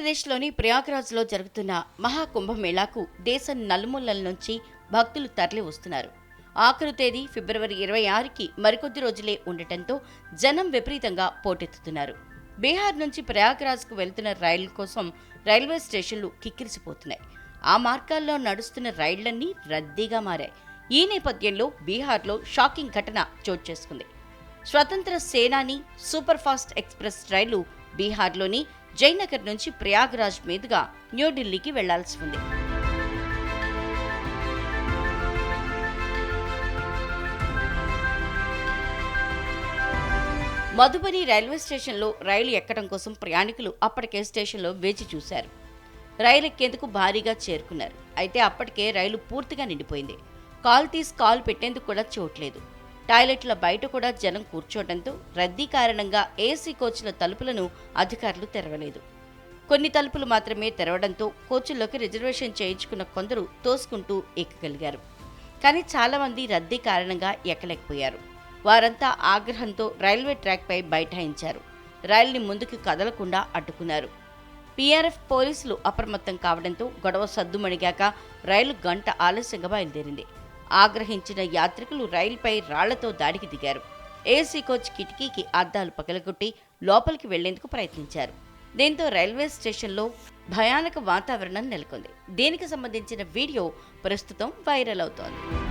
ఆంధ్రప్రదేశ్లోని ప్రయాగ్రాజ్లో జరుగుతున్న మహాకుంభమేళాకు దేశం నలుమూలల నుంచి భక్తులు తరలి వస్తున్నారు. ఆఖరు తేదీ ఫిబ్రవరి ఇరవై ఆరుకి మరికొద్ది రోజులే ఉండటంతో జనం విపరీతంగా పోటెత్తుతున్నారు. బీహార్ నుంచి ప్రయాగ్రాజ్కు వెళ్తున్న రైళ్ళ కోసం రైల్వే స్టేషన్లు కిక్కిరిసిపోతున్నాయి. ఆ మార్గాల్లో నడుస్తున్న రైళ్ళన్నీ రద్దీగా మారాయి. ఈ నేపథ్యంలో బీహార్లో షాకింగ్ ఘటన చోటు చేసుకుంది. స్వతంత్ర సేనాని సూపర్ ఫాస్ట్ ఎక్స్ప్రెస్ రైలు బీహార్లోని జయనగర్ నుంచి ప్రయాగ్రాజ్ మీదుగా న్యూఢిల్లీకి వెళ్ళాల్సి ఉంది. మధుబని రైల్వే స్టేషన్లో రైలు ఎక్కడం కోసం ప్రయాణికులు అప్పటికే స్టేషన్లో వేచి చూశారు. రైలు ఎక్కేందుకు భారీగా చేరుకున్నారు. అయితే అప్పటికే రైలు పూర్తిగా నిండిపోయింది. కాల్ తీసి కాల్ పెట్టేందుకు కూడా చోట్లేదు టాయిలెట్ల బయట కూడా జనం కూర్చోవడంతో రద్దీ కారణంగా ఏసీ కోచ్ల తలుపులను అధికారులు తెరవలేదు. కొన్ని తలుపులు మాత్రమే తెరవడంతో కోచుల్లోకి రిజర్వేషన్ చేయించుకున్న కొందరు తోసుకుంటూ ఎక్కగలిగారు. కానీ చాలామంది రద్దీ కారణంగా ఎక్కలేకపోయారు. వారంతా ఆగ్రహంతో రైల్వే ట్రాక్పై బైఠాయించారు. రైల్ని ముందుకు కదలకుండా అడ్డుకున్నారు. పీఆర్ఎఫ్ పోలీసులు అప్రమత్తం కావడంతో గొడవ సద్దుమణిగాక రైలు గంట ఆలస్యంగా బయలుదేరింది. ఆగ్రహించిన యాత్రికులు రైలుపై రాళ్ళతో దాడికి దిగారు. ఏసీ కోచ్ కిటికీకి అద్దాలు పగలగొట్టి లోపలికి వెళ్ళేందుకు ప్రయత్నించారు. దీంతో రైల్వే స్టేషన్లో భయానక వాతావరణం నెలకొంది. దీనికి సంబంధించిన వీడియో ప్రస్తుతం వైరల్ అవుతోంది.